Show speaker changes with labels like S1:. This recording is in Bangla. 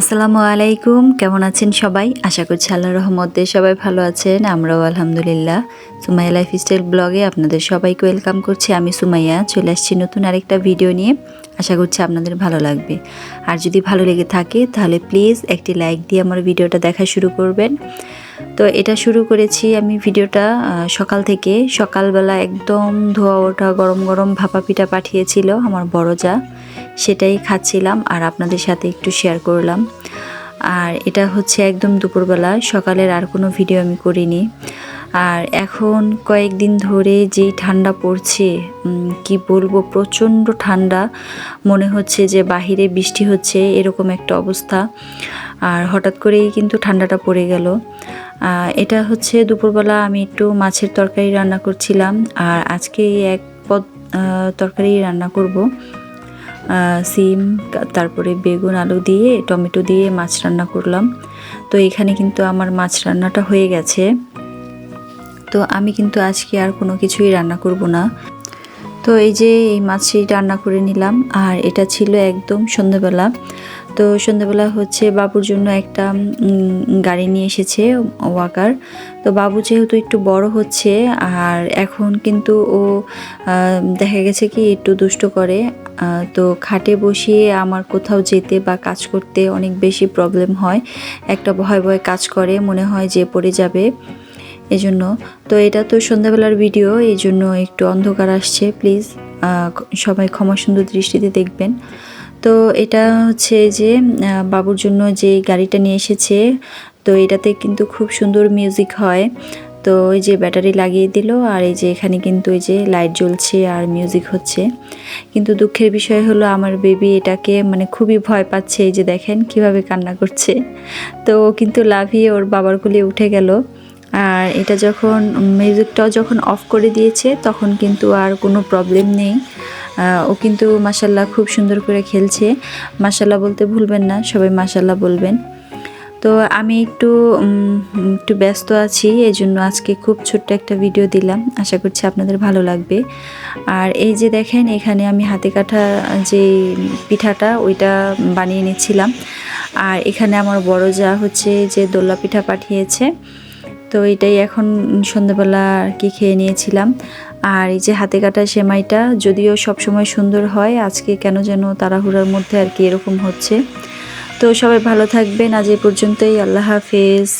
S1: আসসালামু আলাইকুম, কেমন আছেন সবাই? আশা করছি আল্লাহ রহমতে সবাই ভালো আছেন, আমরাও আলহামদুলিল্লাহ। সুমাইয়া লাইফ স্টাইল ব্লগে আপনাদের সবাইকে ওয়েলকাম করছি, আমি সুমাইয়া চলে আসছি নতুন আরেকটা ভিডিও নিয়ে। আশা করছি আপনাদের ভালো লাগবে। আর যদি ভালো লেগে থাকে, তাহলে প্লিজ একটি লাইক দিয়ে আমার ভিডিওটা দেখা শুরু করবেন। তো এটা শুরু করেছি আমি ভিডিওটা সকাল থেকে। সকালবেলা একদম ধোয়া ওঠা, গরম গরম ভাপা পিঠা পাঠিয়েছিল আমার বড় যা সেটাই খাচ্ছিলাম আর আপনাদের সাথে একটু শেয়ার করলাম। আর এটা হচ্ছে একদম দুপুরবেলা, সকালের আর কোনো ভিডিও আমি করিনি। আর এখন কয়েকদিন ধরে যেই ঠান্ডা পড়ছে কি বলব, প্রচণ্ড ঠান্ডা। মনে হচ্ছে যে বাহিরে বৃষ্টি হচ্ছে, এরকম একটা অবস্থা। আর হঠাৎ করেই কিন্তু ঠান্ডাটা পড়ে গেল। এটা হচ্ছে দুপুরবেলা আমি একটু মাছের তরকারি রান্না করছিলাম। আর আজকে এক পদ তরকারি রান্না করব। সিম তারপরে বেগুন, আলু দিয়ে, টমেটো দিয়ে মাছ রান্না করলাম। তো এখানে কিন্তু আমার মাছ রান্নাটা হয়ে গেছে। তো আমি কিন্তু আজকে আর কোনো কিছুই রান্না করব না। তো এই যে এই মাছটি রান্না করে নিলাম, আর এটা ছিল একদম সন্ধ্যাবেলা তো সন্ধ্যাবেলা হচ্ছে বাবুর জন্য একটা গাড়ি নিয়ে এসেছে ওয়াকার। তো বাবু যেহেতু একটু বড় হচ্ছে, আর এখন কিন্তু ও দেখা গেছে কি একটু দুষ্ট করে তো খাটে বসিয়ে আমার কোথাও যেতে বা কাজ করতে অনেক বেশি প্রবলেম হয়। একটা ভয় ভয় কাজ করে, মনে হয় যে পড়ে যাবে। এজন্য। তো এটা তো সন্ধ্যাবেলার ভিডিও এই জন্য একটু অন্ধকার আসছে প্লিজ সবাই ক্ষমা সুন্দর দৃষ্টিতে দেখবেন। তো এটা হচ্ছে যে বাবুর জন্য যে গাড়িটা নিয়ে এসেছে, তো এটাতে কিন্তু খুব সুন্দর মিউজিক হয়। তো এই যে ব্যাটারি লাগিয়ে দিল, আর এই যে এখানে কিন্তু এই যে লাইট জ্বলছে আর মিউজিক হচ্ছে। কিন্তু দুঃখের বিষয় হলো, আমার বেবি এটাকে মানে খুবই ভয় পাচ্ছে, এই যে দেখেন কীভাবে কান্না করছে। তো কিন্তু লাভিয়ে ওর বাবার কোলে উঠে গেল। আর এটা যখন মিউজিকটাও যখন অফ করে দিয়েছে, তখন কিন্তু আর কোনো প্রবলেম নেই। ও কিন্তু মাসাল্লাহ খুব সুন্দর করে খেলছে। মাসাল্লাহ বলতে ভুলবেন না, সবাই মাসাল্লাহ বলবেন। তো আমি একটু একটু ব্যস্ত আছি এই জন্য আজকে খুব ছোট্ট একটা ভিডিও দিলাম। আশা করছি আপনাদের ভালো লাগবে। আর এই যে দেখেন, এখানে আমি হাতে কাটা যে পিঠাটা, ওইটা বানিয়ে নিচ্ছিলাম। আর এখানে আমার বড় যা হচ্ছে যে দোল্লা পিঠা পাঠিয়েছে। তো এটাই এখন সন্ধ্যাবেলা আর কি খেয়ে নিয়েছিলাম। আর এই যে হাতে কাটা সেমাইটা যদিও সবসময় সুন্দর হয়, আজকে কেন যেন তাড়াহুড়ার মধ্যে আর কি এরকম হচ্ছে। তো সবাই ভালো থাকবেন, আজ এই পর্যন্তই, আল্লাহ হাফেজ।